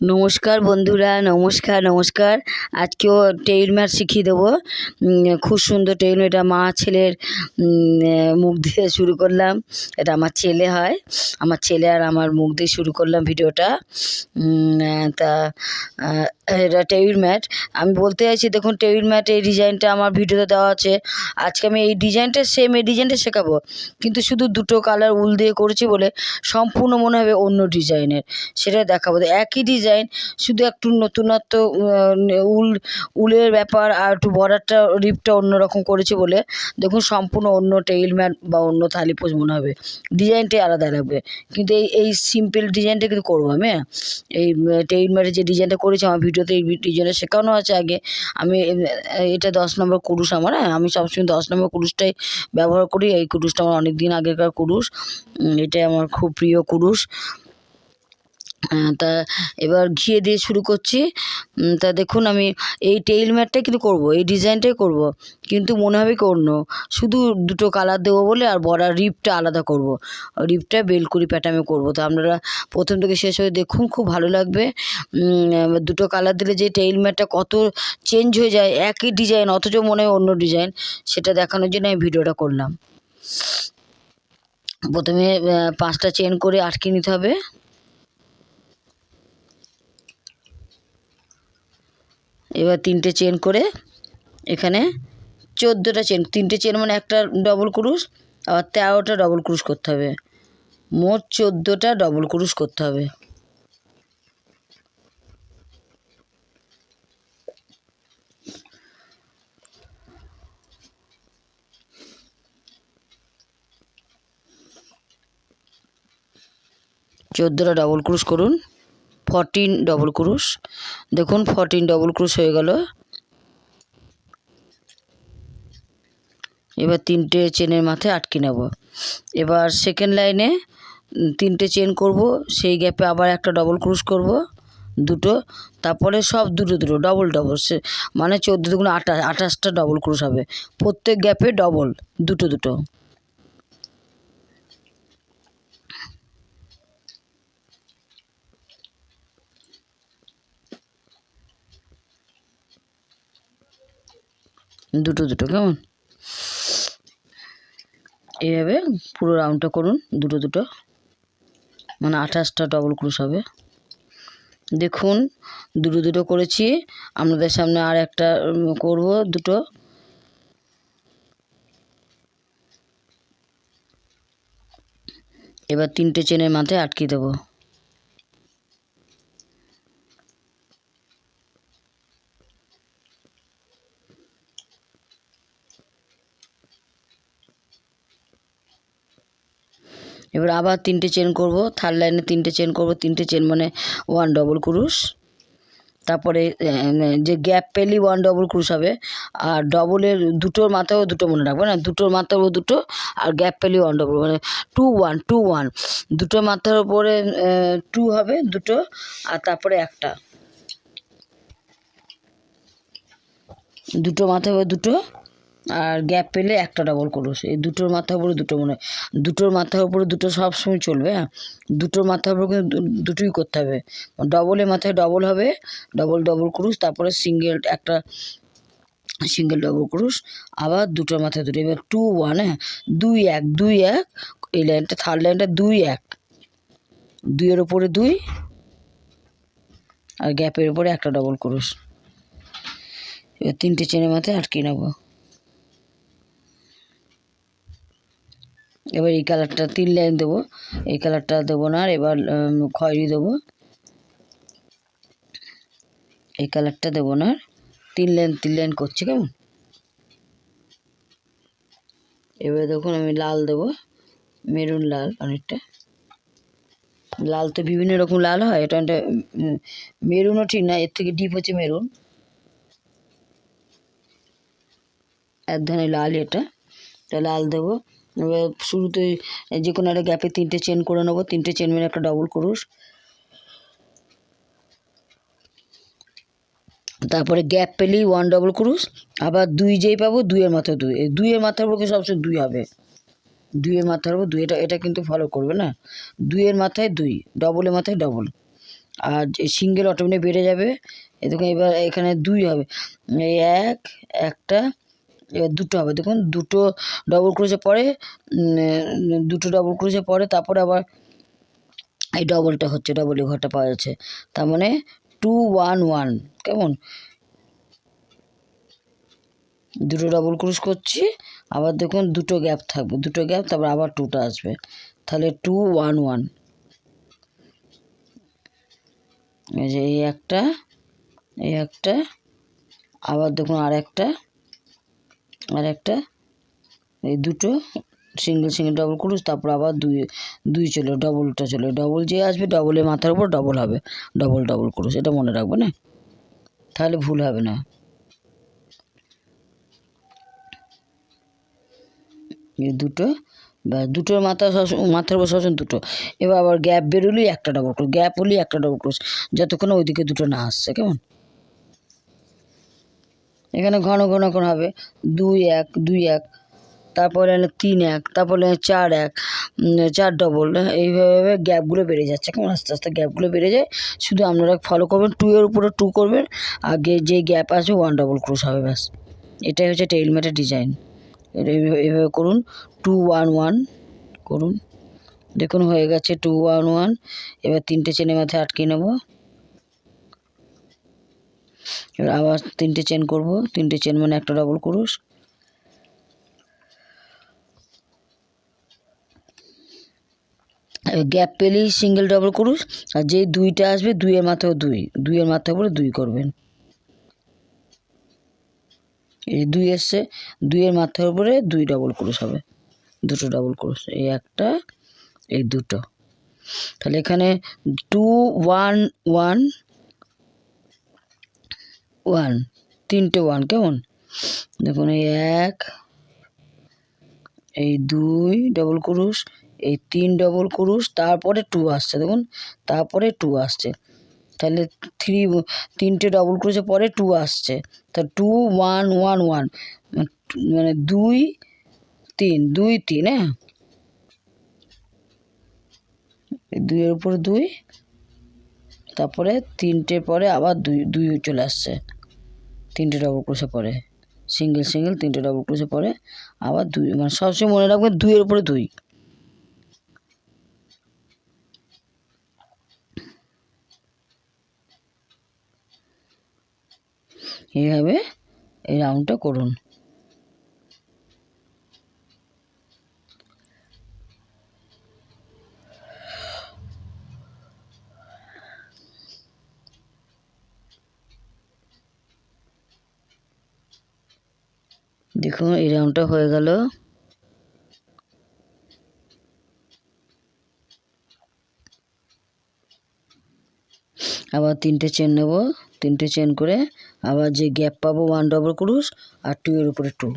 নমস্কার বন্ধুরা, নমস্কার নমস্কার। আজকেও টেইল ম্যাট শিখিয়ে দেবো। খুব সুন্দর টেইল, এটা মা ছেলের মুখ দিয়ে শুরু করলাম। এটা আমার ছেলে হয়। আমার ছেলে আর আমার মুখ দিয়ে শুরু করলাম ভিডিওটা। তা এটা টেবিল ম্যাট আমি বলতে চাইছি, দেখুন টেবিল ম্যাট এই ডিজাইনটা আমার ভিডিওতে দেওয়া আছে। আজকে আমি এই ডিজাইনটা সেম এই ডিজাইনটা শেখাবো। কিন্তু শুধু দুটো কালার উল দিয়ে করেছি বলে সম্পূর্ণ মনে হবে অন্য ডিজাইনের। সেটা দেখাবো। একই ডিজাইন শুধু একটু নতুনত্ব উল, উলের ব্যাপার আর একটু বর্ডারটা, রিপটা অন্যরকম করেছে বলে। দেখুন, সম্পূর্ণ অন্য টেইল ম্যাট বা অন্য থালি পোজ মনে হবে। ডিজাইনটাই আলাদা লাগবে। কিন্তু এই এই সিম্পল ডিজাইনটা কিন্তু করব আমি হ্যাঁ? এই টেইল ম্যাটের যে ডিজাইনটা করেছি, আমার ভিডিওতে এই ডিজাইনটা শেখানো আছে আগে। আমি এটা দশ নম্বর কুরুশ আমার হ্যাঁ? আমি সবসময় দশ নম্বর কুরুশটাই ব্যবহার করি। এই কুরুশটা আমার অনেক দিন আগেকার কুরুশ। এটাই আমার খুব প্রিয় কুরুশ। তা এবার ঘিয়ে দিয়ে শুরু করছি। তা দেখুন আমি এই টেইল ম্যাটটাই কিন্তু করব, এই ডিজাইনটাই করব। কিন্তু মনে হবে কি অন্য, শুধু দুটো কালার দেবো বলে আর বড়ার রিপটা আলাদা করব। রিপটা বেলকুড়ি প্যাটার্নে করব। তো আপনারা প্রথম থেকে শেষ হয়ে দেখুন, খুব ভালো লাগবে। দুটো কালার দিলে যে টেইল ম্যাটটা কত চেঞ্জ হয়ে যায়, একই ডিজাইন অথচ মনে হয় অন্য ডিজাইন সেটা দেখানোর জন্য আমি ভিডিওটা করলাম। প্রথমে পাঁচটা চেন করে আটকে নিতে হবে। এবার তিনটে চেন করে এখানে চোদ্দোটা চেন তিনটে চেন মানে একটা ডবল ক্রুশ আবার তেরোটা ডবল ক্রুশ করতে হবে। মোট চোদ্দোটা ডবল ক্রুশ করতে হবে। চোদ্দোটা ডবল ক্রুশ করুন। ফরটিন ডবল ক্রুশ দেখুন ফরটিন ডবল ক্রুশ হয়ে গেল। এবার তিনটে চেনের মাথায় আটকে নেব। এবার সেকেন্ড লাইনে তিনটে চেন করব, সেই গ্যাপে আবার একটা ডবল ক্রুশ করব, দুটো। তারপরে সব দুটো দুটো ডবল ডবল সে মানে চোদ্দ দুগুণ আঠাশ, আঠাশটা ডবল ক্রুশ হবে। প্রত্যেক গ্যাপে ডবল দুটো দুটো। দুটো দুটো, কেমন? এইভাবে পুরো রাউন্ডটা করুন, দুটো দুটো। মানে আঠাশটা ডবল ক্রুশ হবে। দেখুন, দুটো দুটো করেছি। আপনাদের সামনে আর একটা করব, দুটো। এবার তিনটে চেনের মাথায় আটকে দেবো। এবার আবার তিনটে চেন করব থার্ড লাইনে তিনটে চেন করব, তিনটে চেন মানে ওয়ান ডবল ক্রুশ তারপরে যে গ্যাপ পেলি ওয়ান ডবল ক্রুশ হবে, আর ডবলের দুটোর মাথাও দুটো মনে রাখব না, দুটোর মাথাও দুটো, আর গ্যাপ পেলি ওয়ান ডবল মানে টু ওয়ান টু ওয়ান দুটো মাথার উপরে টু হবে দুটো, আর তারপরে একটা। দুটো মাথায় হবে দুটো আর গ্যাপ পেলে একটা ডবল ক্রুশ এই দুটোর মাথার উপরে দুটো মনে দুটোর মাথার উপরে দুটো সব সময় চলবে হ্যাঁ? দুটোর মাথার উপরে কিন্তু দুটোই করতে হবে। ডবলের মাথায় ডবল হবে ডবল ডবল ক্রুশ তারপরে সিঙ্গেল একটা সিঙ্গেল ডবল ক্রুশ আবার দুটোর মাথায় দুটো। এবার টু ওয়ান হ্যাঁ? দুই, এক দুই, এক, এই লাইনটা থার্ড লাইনটা দুই, এক। দুইয়ের ওপরে দুই, আর গ্যাপের উপরে একটা ডবল ক্রুশ এবার তিনটে চেনের মাথায় আটকে নেব। এবার এই কালারটা তিন লাইন দেবো। এই কালারটা দেবো না আর এবার খয়েরি দেবো। এই কালারটা দেবো না তিন লাইন তিন লাইন করছে কেমন? এবার দেখুন আমি লাল দেবো, মেরুন লাল অনেকটা। লাল তো বিভিন্ন রকম লাল হয়, এটা একটা মেরুনও ঠিক না, এর থেকে ডিপ হচ্ছে মেরুন। এক ধরনের লাল এটা। এটা লাল দেবো। শুরুতে যে কোনো একটা গ্যাপে তিনটে চেন করে নেব, তিনটে চেন মানে একটা ডবল ক্রুশ তারপরে গ্যাপ পেলেই ওয়ান ডবল ক্রুশ আবার দুই যেই পাবো, দুইয়ের মাথায় দুই। দুইয়ের মাথার উপরে সবসময় দুই হবে। দুইয়ের মাথার উপর দুই, এটা এটা কিন্তু ফলো করবে না? দুইয়ের মাথায় দুই ডবলের মাথায় ডবল আর সিঙ্গেল অটোমেটিক বেড়ে যাবে। এ দেখুন, এবার এখানে দুই হবে। এক, একটা এবার দুটো হবে। দেখুন, দুটো ডবল ক্রোশে পরে দুটো ডবল ক্রোশে পরে, তারপরে আবার এই ডবলটা হচ্ছে ডবল এই ঘরটা পাওয়া যাচ্ছে। তার মানে টু ওয়ান ওয়ান কেমন? দুটো ডবল ক্রুশ করছি, আবার দেখুন দুটো গ্যাপ থাকবে, দুটো গ্যাপ তারপর আবার টুটা আসবে। তাহলে টু ওয়ান ওয়ান এই যে এই একটা এই একটা, আবার দেখুন আর একটা আর একটা, এই দুটো সিঙ্গেল সিঙ্গেল ডবল ক্রুশ তারপর আবার দুই দুই চলো ডবলটা চলো ডবল যে আসবে ডবলের মাথার উপর ডবল হবে ডবল ডবল ক্রুশ এটা মনে রাখবে না? তাহলে ভুল হবে না। এই দুটো বা দুটোর মাথা মাথার উপর সবসময় দুটো। এবার আবার গ্যাপ বেরোলেই একটা ডবল ক্রোশ গ্যাপ হলেই একটা ডবল ক্রোশ যতক্ষণ ওইদিকে দুটো না আসছে, কেমন? এখানে ঘন ঘন ঘন হবে। দুই এক দুই এক, তারপরে তিন এক, তারপরে চার এক চার ডবল এইভাবে গ্যাপগুলো বেড়ে যাচ্ছে। কেমন? আস্তে আস্তে গ্যাপগুলো বেড়ে যায়। শুধু আপনারা ফলো করবেন। টু এর উপরে টু করবেন। আগে যে গ্যাপ আছে ওয়ান ডবল ক্রোশ হবে ব্যাস। এটাই হচ্ছে টেইল ম্যাটের ডিজাইন এইভাবে করুন। টু ওয়ান ওয়ান করুন। দেখুন, হয়ে গেছে টু ওয়ান ওয়ান এবার তিনটে চেনের মাথায় আটকে নেব। এবার আবার তিনটে চেন করব। তিনটে চেন মানে একটা ডবল ক্রুশ গ্যাপ পেলেই সিঙ্গেল ডবল ক্রুশ আর যেই দুইটা আসবে, দুইয়ের মাথাও দুই। দুইয়ের মাথার উপরে দুই করবেন। এই দুই এসছে, দুইয়ের মাথার উপরে দুই ডবল ক্রুশ হবে। দুটো ডবল ক্রুশ এই একটা, এই দুটো। তাহলে এখানে টু ওয়ান ওয়ান ওয়ান, তিনটে ওয়ান, কেমন? দেখুন, এই এক, এই দুই ডবল ক্রুশ এই তিন ডবল ক্রুশ তারপরে টু আসছে, দেখুন, তারপরে টু আসছে। তাহলে থ্রি তিনটে ডবল ক্রুশের পরে টু আসছে। তা টু ওয়ান ওয়ান ওয়ান মানে দুই, তিন দুই, তিন হ্যাঁ? দুইয়ের উপর দুই তারপরে তিনটে পরে আবার দুই দুই চলে আসছে। তিনটে ডবল ক্রোশে পরে। সিঙ্গেল সিঙ্গেল তিনটে ডবল ক্রোশে পরে আবার দুই মানে সবসময় মনে রাখবেন দুইয়ের উপরে দুই। এইভাবে এই রাউন্ডটা করুন। দেখুন এই রাউন্ডটা হয়ে গেল। আবার তিনটে চেন নেব। তিনটে চেন করে আবার যে গ্যাপ পাবো ওয়ান ডবল ক্রুশ আর টু এর উপরে টু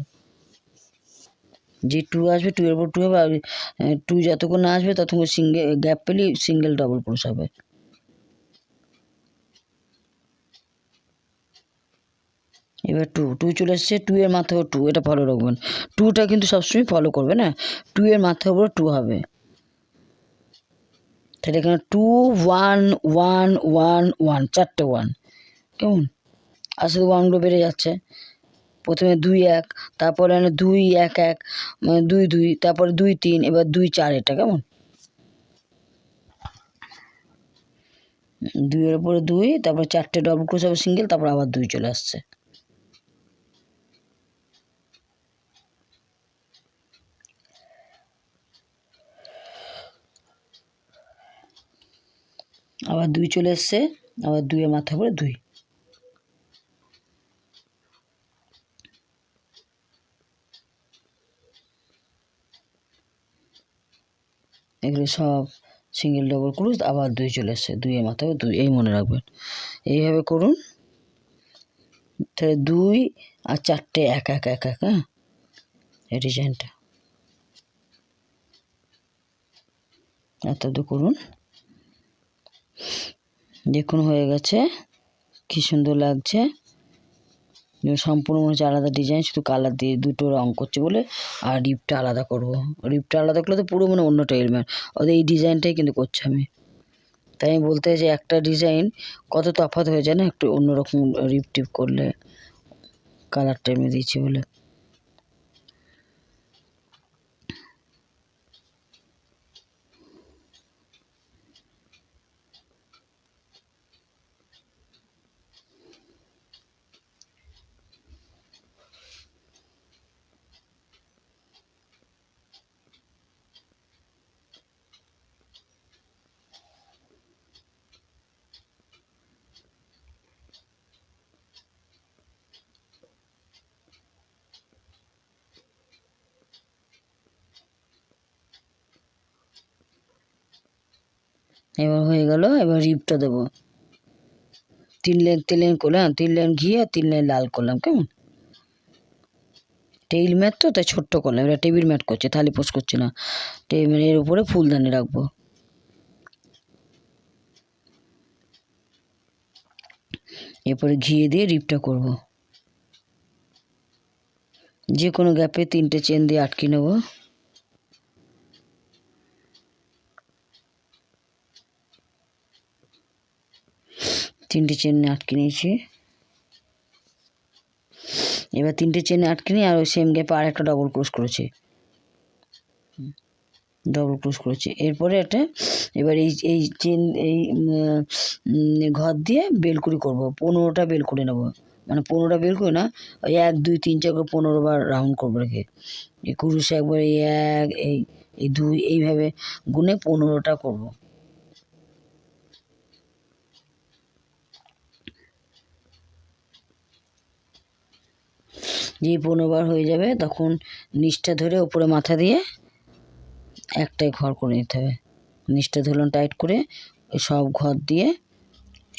যে টু আসবে টু এর উপর টু হবে, আর টু যতক্ষণ না আসবে ততক্ষণ সিঙ্গেল গ্যাপ পেলেই সিঙ্গেল ডবল ক্রুশ হবে। এবার টু টু চলে এসছে টু এর মাথায় টু এটা ফলো রাখবেন। টুটা কিন্তু সবসময় ফলো করবে, না? টু এর মাথার উপরে টু হবে। তাহলে এখানে two one one one one চারটে ওয়ান কেমন? আস্তে আস্তে ওয়ানগুলো বেড়ে যাচ্ছে। প্রথমে দুই এক, তারপরে দুই এক এক মানে দুই দুই, তারপরে দুই তিন, এবার দুই চার এটা, কেমন? দুইয়ের উপরে দুই, তারপরে চারটে ডবল ক্রোশ হবে সিঙ্গেল তারপর আবার দুই চলে আসছে। আবার দুই চলে এসছে, আবার দুইয়ের মাথা করে দুই। এগুলো সব সিঙ্গেল ডবল ক্রুজ আবার দুই চলে এসছে দুইয়ের মাথায় দুই, এই মনে রাখবেন। এইভাবে করুন, তাহলে দুই আর চারটে এক এক এক এক হ্যাঁ? এই ডিজাইনটা এত করুন। দেখুন হয়ে গেছে। কি সুন্দর লাগছে। সম্পূর্ণ মনে হচ্ছে আলাদা ডিজাইন শুধু কালার দিয়ে দুটো রং করছে বলে আর রিপটা আলাদা করব। রিপটা আলাদা করলে তো পুরো মানে অন্য টেইলম্যান ওদের এই ডিজাইনটাই কিন্তু করছি আমি। তাই আমি বলতে চাই যে একটা ডিজাইন কত তফাৎ হয়ে যায় না, একটু অন্যরকম রিপ টিপ করলে কালারটা এমনি দিয়েছি বলে। এবার হয়ে গেল, এবার রিপটা দেবো। তিন লাইন তিন লাইন করলাম, তিন লাইন ঘি আর তিন লাইন লাল করলাম, কেমন? টেবিল ম্যাট তো, তাই ছোট্ট করলাম, এবার টেবিল ম্যাট করছে, থালি পোষ করছে না। টেবিলের উপরে ফুলদানি রাখব। এরপরে ঘিয়ে দিয়ে রিপটা করব। যে কোনো গ্যাপে তিনটে চেন দিয়ে আটকে নেব। তিনটে চেন আটকে নিয়েছি। এবার তিনটে চেনে আটকে নিয়ে আর ওই সেম গ্যাপে আর একটা ডবল ক্রোশ করেছি। ডবল ক্রোশ করেছি। এরপরে একটা, এবার এই এই চেন এই ঘর দিয়ে বেলকুড়ি করব। পনেরোটা বেল করে নেব। মানে পনেরোটা বেল করে না, ওই এক, দুই, তিন, চার করে পনেরো বার রাউন্ড করব রেখে। এই কুরুশে একবার এই এক, এই এই দুই, এইভাবে গুনে পনেরোটা করব। যেই পনেরো বার হয়ে যাবে, তখন নিচটা ধরে ওপরে মাথা দিয়ে একটাই ঘর করে নিতে হবে। নিচটা ধরলাম টাইট করে সব ঘর দিয়ে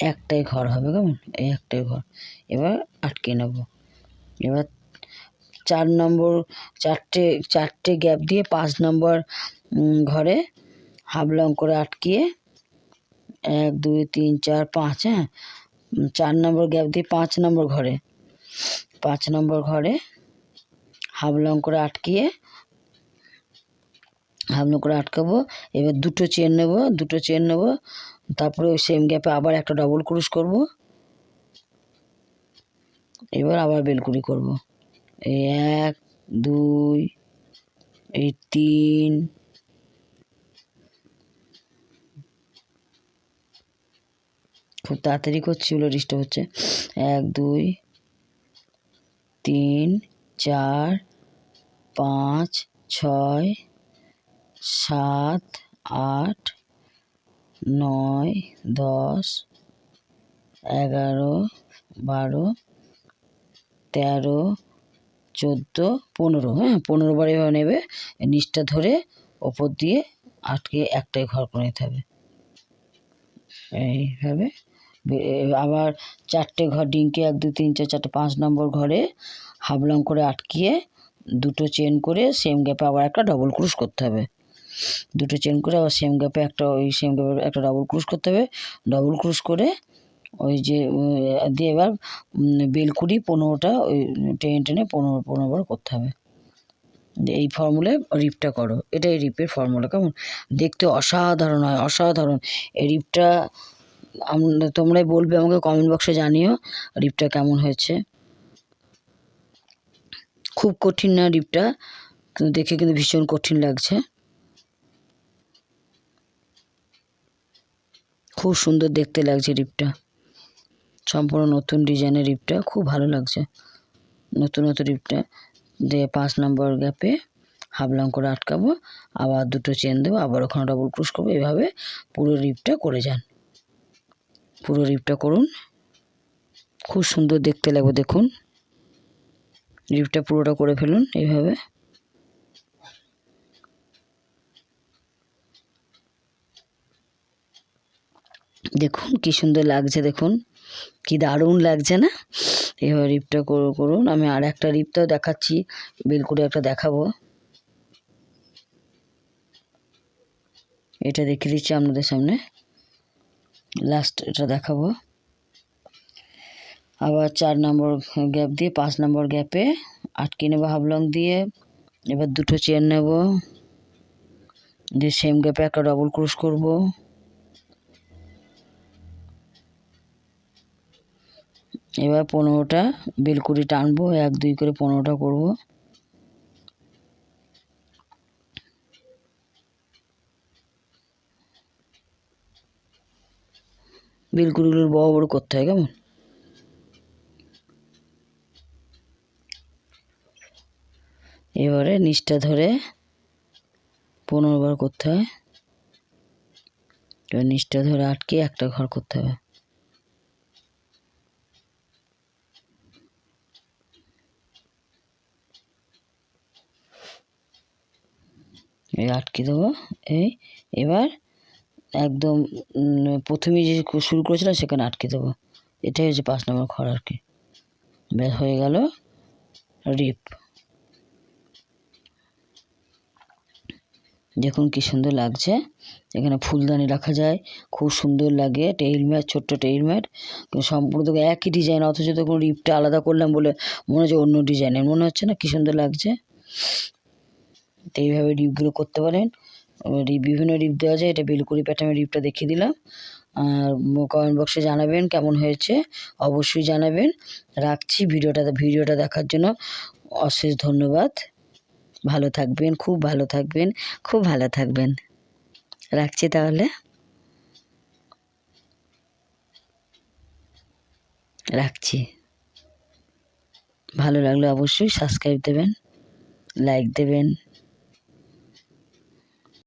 একটাই ঘর হবে, কেমন? এই একটাই ঘর। এবার আটকে নেব। এবার চার নম্বর, চারটে চারটে গ্যাপ দিয়ে পাঁচ নম্বর ঘরে হাফ লং করে আটকিয়ে এক, দুই, তিন, চার, পাঁচ হ্যাঁ? চার নম্বর গ্যাপ দিয়ে পাঁচ নম্বর ঘরে পাঁচ নম্বর ঘরে হাফ লং করে আটকিয়ে, হাফ লং করে আটকাবো, এবার দুটো চেন নেব, দুটো চেন নেব, তারপরে সেম গ্যাপে আবার একটা ডবল ক্রুশ করব, এবার আবার বেলকুড়ি করব। এই এক, দুই, এই তিন, খুব তাড়াতাড়ি করছি বলে ডিস্টার্ব হচ্ছে। এক, দুই তিন, চার, পাঁচ, ছয়, সাত, আট, নয়, দশ, এগারো, বারো, তেরো, চোদ্দ, পনেরো। হ্যাঁ পনেরো বার নেবে। নিচটা ধরে ওপর দিয়ে আটকে একটাই ঘর করে নিতে হবে। এইভাবে আবার চারটে ঘর, ডিঙ্কে এক, দু, তিন, চার, চারটে, পাঁচ নম্বর ঘরে হাফলং করে আটকিয়ে দুটো চেন করে সেম গ্যাপে আবার একটা ডবল ক্রুশ করতে হবে। দুটো চেন করে আবার সেম গ্যাপে একটা ওই সেম গ্যাপে একটা ডবল ক্রুশ করতে হবে। ডবল ক্রুশ করে ওই যে দিয়ে এবার বেলকুড়ি পনেরোটা ওই টেনে টেনে পনেরো পনেরো বার করতে হবে। এই ফর্মুলায় রিপটা করো। এটাই রিপের ফর্মুলা কেমন? দেখতে অসাধারণ হয়, অসাধারণ। এই রিপটা তোমরাই বলবে আমাকে কমেন্ট বক্সে জানিও রিপটা কেমন হয়েছে। খুব কঠিন না রিপটা কিন্তু দেখে কিন্তু ভীষণ কঠিন লাগছে। খুব সুন্দর দেখতে লাগছে রিপটা সম্পূর্ণ নতুন ডিজাইনের রিপটা খুব ভালো লাগছে। নতুন নতুন রিপটা দিয়ে পাঁচ নম্বর গ্যাপে হাফ লং করে আটকাবো, আবার দুটো চেন দেবো, আবার ওখানে ডবল ক্রুশ করব, এভাবে পুরো রিপটা করে যান। পুরো রিপটা করুন। খুব সুন্দর দেখতে লাগবে, দেখুন। রিপটা পুরোটা করে ফেলুন এইভাবে। দেখুন কি সুন্দর লাগছে, দেখুন। কি দারুণ লাগছে না? এবার রিপটা করু- করুন। আমি আর একটা রিপটাও দেখাচ্ছি বেল করে একটা দেখাবো। এটা দেখিয়ে দিচ্ছি আপনাদের সামনে। লাস্ট এটা দেখাবো। আবার চার নম্বর গ্যাপ দিয়ে পাঁচ নম্বর গ্যাপে আটকে নেব হাফলং দিয়ে। এবার দুটো চেন নেব। দিয়ে সেম গ্যাপে একটা ডবল ক্রুশ করব। এবার পনেরোটা বেলকুড়ি টানবো, এক দুই করে পনেরোটা করব। বেলকুড়িগুলো বড় বড় করতে হয়, কেমন? এবারে নিচটা ধরে পনেরো বার করতে হয়। এবার নিচটা ধরে আটকে একটা ঘর করতে হবে। এই আটকে দেবো, এই এবার একদম প্রথমে যে শুরু করেছিলাম সেখানে আটকে দেবো। এটাই হচ্ছে পাঁচ নম্বর ঘর আর কি। ব্যাস, হয়ে গেল রিপ। দেখুন কি সুন্দর লাগছে। এখানে ফুলদানি রাখা যায়। খুব সুন্দর লাগে। টেইল ম্যাট, ছোট্ট টেইল ম্যাট। সম্পূর্ণ একই ডিজাইন, অথচ দেখুন রিপটা আলাদা করলাম বলে মনে হচ্ছে অন্য ডিজাইনের। মনে হচ্ছে না কি সুন্দর লাগছে? তো এইভাবে রিপগুলো করতে পারেন। বিভিন্ন রিপ দেওয়া যায়। এটা বেলকুড়ি প্যাটার্নের রিপটা দেখিয়ে দিলাম। আর কমেন্ট বক্সে জানাবেন কেমন হয়েছে। অবশ্যই জানাবেন। রাখছি ভিডিওটা ভিডিওটা দেখার জন্য অশেষ ধন্যবাদ। ভালো থাকবেন, খুব ভালো থাকবেন, খুব ভালো থাকবেন। রাখছি তাহলে। রাখছি। ভালো লাগলে অবশ্যই সাবস্ক্রাইব দেবেন লাইক দেবেন।